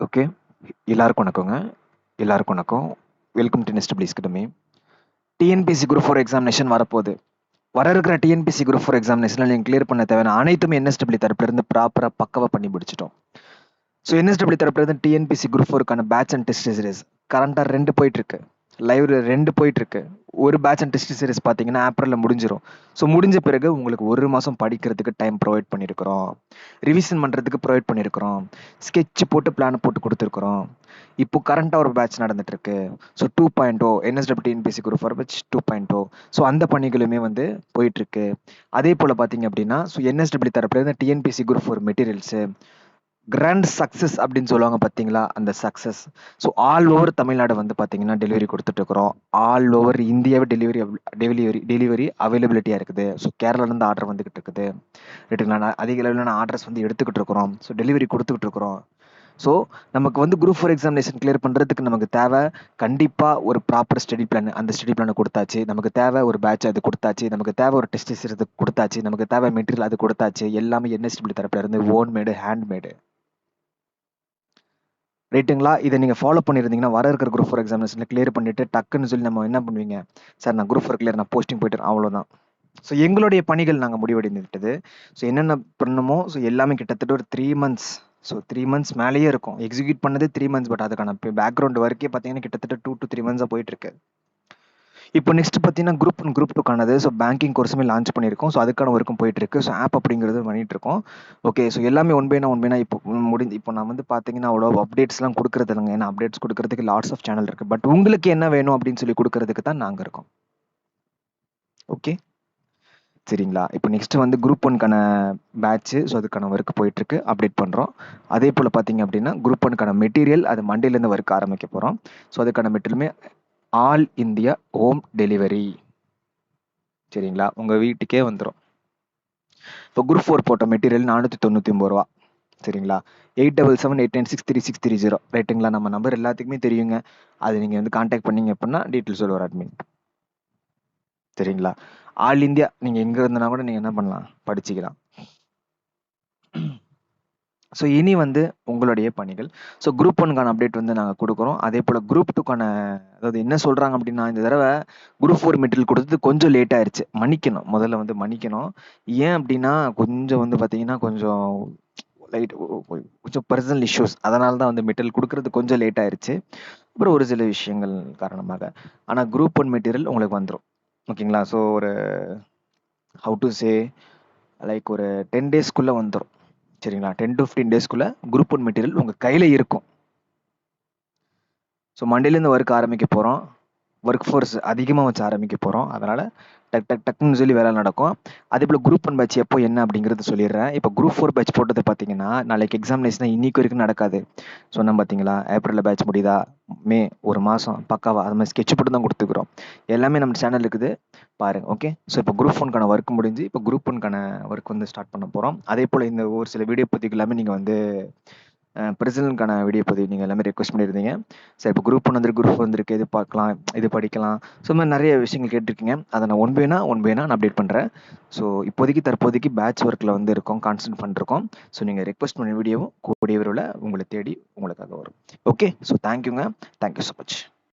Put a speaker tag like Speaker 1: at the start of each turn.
Speaker 1: Okay. எல்லாருக்கும் வணக்கங்க. எல்லாருக்கும் வணக்கம். வெல்கம் டு நெஸ்ட் பிளீஸ் கிட்டமே டிஎன்பிசி குரூப் ஃபோர் எக்ஸாமினேஷன் வரப்போகுது. வர இருக்கிற டிஎன்பிசி குரூப் ஃபோர் எக்ஸாமினேஷனில் நீங்கள் கிளியர் பண்ண தேவையான அனைத்துமே என்எஸ்டபிள்யூ தரப்புலேருந்து ப்ராப்பராக பக்கவாக பண்ணி பிடிச்சிட்டோம் ஸோ என்எஸ்டபிள்யூ தரப்புலேருந்து டிஎன்பிசி குரூப் ஃபோருக்கான பேட்ச் அண்ட் டெஸ்ட் சீரிஸ் கரண்ட்டாக ரெண்டு போயிட்டுருக்கு லைவ் ரெண்டு போயிட்டு இருக்கு ஒரு பேட்ச் அண்ட் டெஸ்ட் சீரிஸ் பார்த்தீங்கன்னா ஏப்ரலில் முடிஞ்சிடும் ஸோ முடிஞ்ச பிறகு உங்களுக்கு ஒரு மாதம் படிக்கிறதுக்கு டைம் ப்ரொவைட் பண்ணியிருக்கிறோம். ரிவிஷன் பண்ணுறதுக்கு ப்ரொவைட் பண்ணியிருக்கிறோம். ஸ்கெட்ச் போட்டு பிளான் போட்டு கொடுத்துருக்குறோம். இப்போ கரண்ட்டாக ஒரு பேட்ச் நடந்துட்டுருக்கு. So two point O என்எஸ்டபிள்யூஎன்பிசி group four batch two point O so அந்த பணிகளுமே வந்து போயிட்டுருக்கு. அதே போல் பார்த்தீங்க அப்படின்னா ஸோ என்எஸ்டபிள்யூ தரப்புலேருந்து TNPC group four materials grand success அப்படின்னு சொல்லுவாங்க பார்த்தீங்களா அந்த success so all over Tamil Nadu வந்து பார்த்தீங்கன்னா டெலிவரி கொடுத்துட்டு இருக்கிறோம் ஆல் ஓவர் இந்தியாவே டெலிவரி டெலிவரி டெலிவரி அவைலபிலிட்டியாக இருக்குது. ஸோ கேரளாலேருந்து ஆர்டர் வந்துகிட்டு இருக்குது ரைட்டுங்களா அதிக அளவிலான ஆர்டர்ஸ் வந்து எடுத்துக்கிட்டு இருக்கிறோம் ஸோ டெலிவரி கொடுத்துக்கிட்டு இருக்கிறோம் ஸோ நமக்கு வந்து குரூப் ஃபோர் எக்ஸாமினேஷன் கிளியர் பண்ணுறதுக்கு நமக்கு தேவை கண்டிப்பாக ஒரு ப்ராப்பர் ஸ்டடி பிளான் அந்த ஸ்டடி பிளானை கொடுத்தாச்சு. நமக்கு தேவை ஒரு பேட்ச் அது கொடுத்தாச்சு. நமக்கு தேவை ஒரு டெஸ்ட் இது கொடுத்தாச்சு. நமக்கு தேவை மெட்டீரியல் அது கொடுத்தாச்சு. எல்லாமே என்எஸ்டபிள் தரப்பில் இருந்து ஓன் மேடு ஹேண்ட்மேடு ரைட்டுங்களா இதை நீங்கள் ஃபாலோ பண்ணியிருந்தீங்கன்னா வர இருக்கிற குரூப் ஃபோர் எக்ஸாமினேஷனில் கிளியர் பண்ணிவிட்டு டக்குன்னு சொல்லி நம்ம என்ன பண்ணுவீங்க? சார் நான் குரூப் ஃபோர் கிளியர் நான் போஸ்டிங் போயிட்டு அவ்வளோதான் ஸோ எங்களுடைய பணிகள் நாங்கள் முடிவடைந்து விட்டது ஸோ என்னென்ன பண்ணணுமோ ஸோ எல்லாமே கிட்டத்தட்ட ஒரு three months so three months மேலேயே இருக்கும். எக்ஸிக்யூட் பண்ணது த்ரீ மந்த்ஸ் பட் அதுக்கான பேக்ரவுண்ட் ஒர்க்கே பார்த்தீங்கன்னா கிட்டத்தட்ட டூ டு த்ரீ மந்த்ஸாக போயிட்டுருக்கு இப்போ நெக்ஸ்ட் பார்த்தீங்கன்னா குரூப் ஒன் குரூப் டூக்கானது ஸோ பேங்கிங் கோர்ஸுமே லான்ச் பண்ணியிருக்கோம். ஸோ அதுக்கான ஒர்க்கும் போயிட்டுருக்கு. ஸோ ஆப் அப்படிங்கிறது பண்ணிட்டு இருக்கோம் ஓகே ஸோ எல்லாமே ஒன் பைனா ஒன் பைனா இப்போ முடிஞ்சு இப்போ நான் வந்து பார்த்தீங்கன்னா அவ்வளோ அப்டேட்ஸ்லாம் கொடுக்குறது இல்லைங்க. ஏன்னா அப்டேட்ஸ் கொடுக்குறதுக்கு லாட்ஸ் ஆஃப் சேனல் இருக்குது பட் உங்களுக்கு என்ன வேணும் அப்படின்னு சொல்லி கொடுக்குறதுக்கு தான் நாங்கள் இருக்கோம். ஓகே சரிங்களா? இப்போ நெக்ஸ்ட் வந்து குரூப் ஒன்க்கான பேட்ச்சு ஸோ அதுக்கான ஒர்க் போயிட்டுருக்கு. அப்டேட் பண்ணுறோம் அதே போல் பார்த்தீங்க அப்படின்னா குரூப் ஒன்க்கான மெட்டீரியல் அது மண்டேலேருந்து ஒர்க் ஆரம்பிக்க போகிறோம் ஸோ அதுக்கான மெட்டீரியலுமே ஆல் இந்தியா ஹோம் டெலிவரி. சரிங்களா? உங்கள் வீட்டுக்கே வந்துடும் இப்போ குரூப் ஃபோர் போட்ட மெட்டீரியல் நானூற்றி தொண்ணூற்றி ஒம்பது ரூபா. சரிங்களா? Eight double seven eight nine six three six three zero ரைட்டுங்களா நம்ம நம்பர் எல்லாத்துக்குமே தெரியுங்க. அது நீங்கள் வந்து காண்டாக்ட் பண்ணீங்க அப்படின்னா டீட்டெயில்ஸ் சொல்லுவார் அட்மின் சரிங்களா? ஆல் இந்தியா நீங்கள் எங்கே இருந்தனா கூட நீங்கள் என்ன பண்ணலாம்? படிச்சுக்கலாம். ஸோ இனி வந்து உங்களுடைய பணிகள். ஸோ குரூப் ஒனுக்கான அப்டேட் வந்து நாங்கள் கொடுக்குறோம். அதே போல் குரூப் டூக்கான அதாவது என்ன சொல்கிறாங்க அப்படின்னா இந்த தடவை குரூப் ஃபோர் மெட்டீரியல் கொடுத்தது கொஞ்சம் லேட் ஆயிடுச்சு மன்னிக்கணும். முதல்ல வந்து மன்னிக்கணும். ஏன் அப்படின்னா கொஞ்சம் வந்து பார்த்தீங்கன்னா கொஞ்சம் லைட் கொஞ்சம் பர்சனல் இஷ்யூஸ் அதனால தான் வந்து மெட்டீரியல் கொடுக்கறது கொஞ்சம் லேட் ஆயிடுச்சு அப்புறம் ஒரு சில விஷயங்கள் காரணமாக. ஆனால் குரூப் ஒன் மெட்டீரியல் உங்களுக்கு வந்துடும் ஓகேங்களா? ஸோ ஒரு ஹவு டு சே லைக் ஒரு டென் டேஸ்க்குள்ளே வந்துடும் சரிங்களா? டென் டு ஃபிஃப்டீன் டேஸ்க்குள்ளே குரூப் ஒன் மெட்டீரியல் உங்கள் கையில் இருக்கும். ஸோ மண்டேலேருந்து ஒர்க் ஆரம்பிக்க போகிறோம் ஒர்க் ஃபோர்ஸ் அதிகமாக வச்சு ஆரம்பிக்க போகிறோம் அதனால் டக் டக் டக்குன்னு சொல்லி வேலை நடக்கும். அதே போல் குரூப் ஒன் பேட்ச் எப்போ என்ன அப்படிங்கிறது சொல்லிடுறேன். இப்போ குரூப் ஃபோர் பேட்ச் போட்டது பார்த்தீங்கன்னா நாளைக்கு எக்ஸாமினேஷனாக இன்றைக்கு வரைக்கும் நடக்காது. சொன்னேன் பார்த்தீங்களா ஏப்ரலில் பேட்ச் முடியுதா? மே ஒரு மாதம் பக்காவா? அது மாதிரி ஸ்கெட்ச் போட்டு தான் கொடுத்துக்கிறோம். எல்லாமே நம்ம சேனல் இருக்குது. பாருங்கள் ஓகே ஸோ இப்போ குரூப் ஒன்க்கான ஒர்க் முடிஞ்சு இப்போ குரூப் ஒன்க்கான ஒர்க் வந்து ஸ்டார்ட் பண்ண போகிறோம் அதே போல் இந்த ஒரு சில வீடியோ பதிவு எல்லாமே நீங்கள் வந்து பிரசிடென்ட்கான வீடியோ பதிவு நீங்கள் எல்லாமே ரெக்வஸ்ட் பண்ணியிருந்தீங்க. சரி இப்போ குரூப் ஒன்று வந்து குரூப் வந்துருக்கு இது பார்க்கலாம் இது படிக்கலாம். ஸோ மாதிரி நிறைய விஷயங்கள் கேட்டிருக்கீங்க. அதை நான் ஒன் பேனா ஒன் பேனா நான் அப்டேட் பண்ணுறேன் ஸோ இப்போதைக்கு தற்போதைக்கு பேட்ச் ஒர்க்கில் வந்து இருக்கோம் கான்சன்ட் பண்ணிருக்கோம். ஸோ நீங்கள் ரெக்வஸ்ட் பண்ண வீடியோவும் கூடிய விரைவில் உங்களை தேடி உங்களுக்காக வரும். ஓகே ஸோ தேங்க்யூங்க தேங்க்யூ ஸோ மச்